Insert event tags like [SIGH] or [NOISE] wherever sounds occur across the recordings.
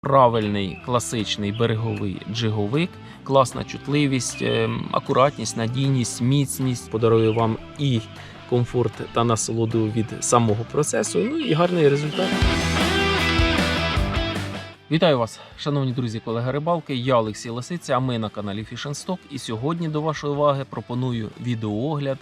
правильний класичний береговий джиговик, класна чутливість, ем, акуратність, надійність, міцність подарує вам і комфорт та насолоду від самого процесу. Ну і гарний результат. Вітаю вас, шановні друзі, колеги рибалки. Я Олексій Лисиця, а ми на каналі Fish Stock. І сьогодні до вашої уваги пропоную відеоогляд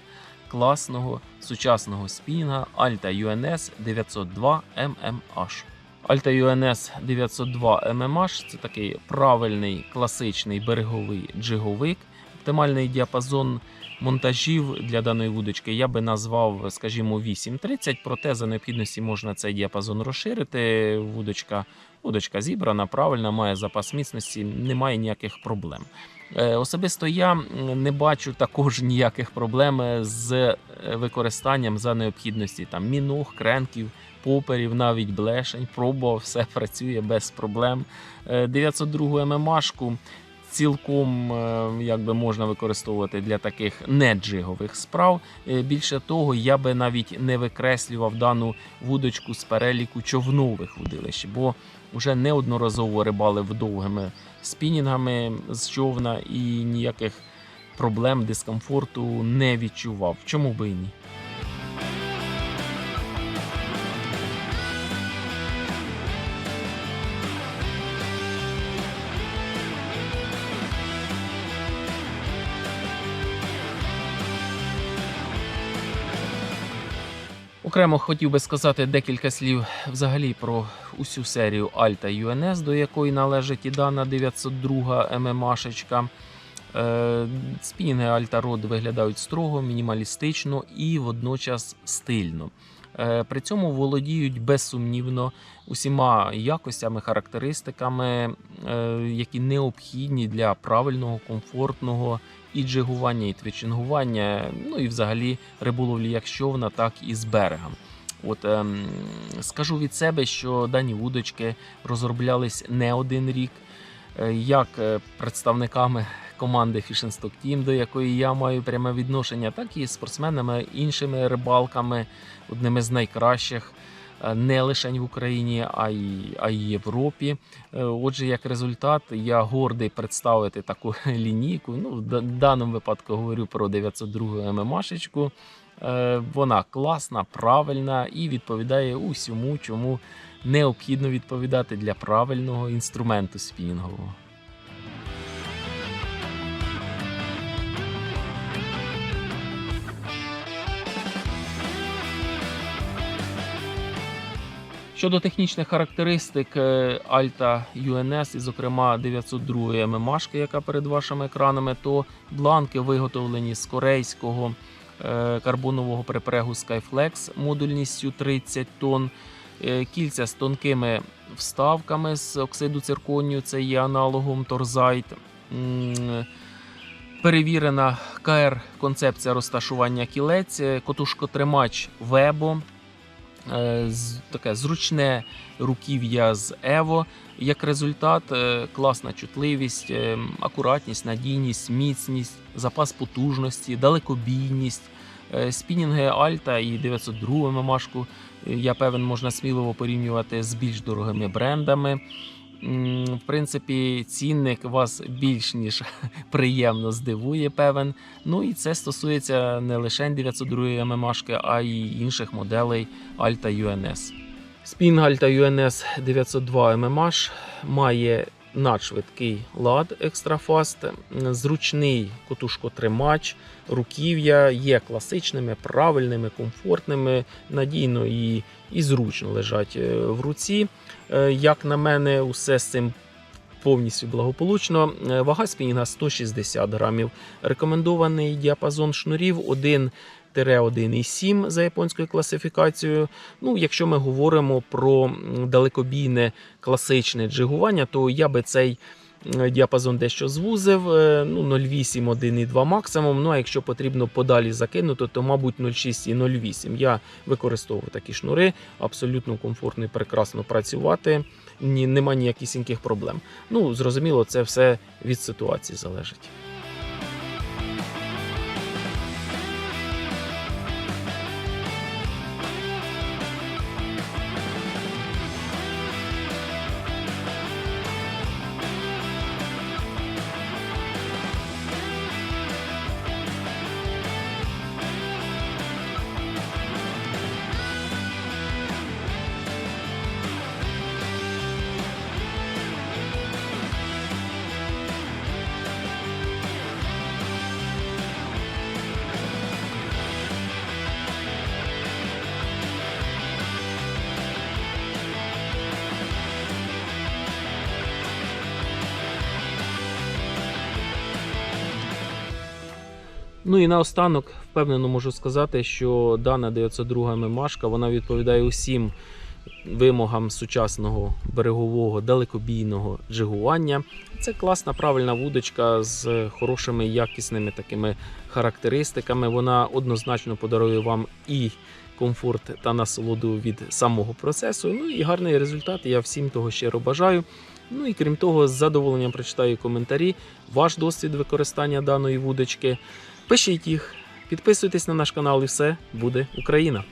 класного сучасного спінга Alta UNS 902 MMH. Alta UNS 902 MMH – це такий правильний класичний береговий джиговик. Оптимальний діапазон монтажів для даної вудочки я би назвав, скажімо, 8.30, проте за необхідності можна цей діапазон розширити. Вудочка, вудочка зібрана, правильна, має запас міцності, немає ніяких проблем. Е, Особисто я не бачу також ніяких проблем з е, використанням за необхідності там міног, кренків, поперів, навіть блешень. Пробував, все працює без проблем. Е, 902 ММАшку цілком е, якби можна використовувати для таких неджигових справ. Е, Більше того, я би навіть не викреслював дану вудочку з переліку човнових вудилищ, бо вже неодноразово рибалив довгими спінінгами з човна і ніяких проблем, дискомфорту не відчував. Чому би і ні? Окремо хотів би сказати декілька слів взагалі про усю серію Alta UNS, до якої належить і дана 902 ММАшечка. Е, Спінги Alta Rod виглядають строго, мінімалістично і водночас стильно. Е, При цьому володіють безсумнівно усіма якостями, характеристиками, е, які необхідні для правильного, комфортного і джигування, і твічингування, ну і взагалі риболовлі як з човна, так і з берега. От ем, скажу від себе, що дані вудочки розроблялись не один рік, е, як представниками команди Fish and Stock Team, до якої я маю пряме відношення, так і спортсменами, іншими рибалками, одними з найкращих. е, Не лише в Україні, а й, а й Європі. Е, Отже, як результат, я гордий представити таку [LAUGHS] лінійку. Ну, в даному випадку говорю про 902 ММАшечку. Е, Вона класна, правильна і відповідає усьому, чому необхідно відповідати для правильного інструменту спінінгового. Щодо технічних характеристик е, Alta UNS, і, зокрема 902 ММАшки, яка перед вашими екранами, то бланки виготовлені з корейського е, карбонового припрегу Skyflex модульністю 30 тонн. Е, Кільця з тонкими вставками з оксиду цирконію, це є аналогом Торзайт. Перевірена КР концепція розташування кілець, котушкотримач Вебо, таке зручне руків'я з Ево. Як результат, е, класна чутливість, е, акуратність, надійність, міцність, запас потужності, далекобійність. Е, Спінінги Альта і 902 мамашку, е, я певен, можна сміливо порівнювати з більш дорогими брендами. В принципі, цінник вас більш ніж [LAUGHS] приємно здивує, певен. Ну і це стосується не лише 902 ММАшки, а й інших моделей Alta UNS. Спінг Alta UNS 902 ММАш має надшвидкий лад екстрафаст, зручний котушкотримач, руків'я є класичними, правильними, комфортними, надійно і, і зручно лежать е, в руці. Е, Як на мене, усе з цим повністю благополучно. Е, Вага спінінга 160 грамів. Рекомендований діапазон шнурів 1 1,7 за японською класифікацією. Ну, якщо ми говоримо про далекобійне класичне джигування, то я би цей діапазон дещо звузив. е, Ну, 0,8, 1,2 максимум. Ну, а якщо потрібно подалі закинути, то, мабуть, 0,6 і 0,8. Я використовував такі шнури, абсолютно комфортно і прекрасно працювати. Ні, нема ніякісіньких проблем. Ну, зрозуміло, це все від ситуації залежить. Ну і наостанок впевнено можу сказати, що дана 902 мемашка вона відповідає усім вимогам сучасного берегового далекобійного джигування. Це класна правильна вудочка з хорошими якісними такими характеристиками. Вона однозначно подарує вам і комфорт та насолоду від самого процесу. Ну і гарний результат. Я всім того щиро бажаю. Ну і крім того, з задоволенням прочитаю коментарі, ваш досвід використання даної вудочки. Пишіть їх, підписуйтесь на наш канал, і все буде Україна.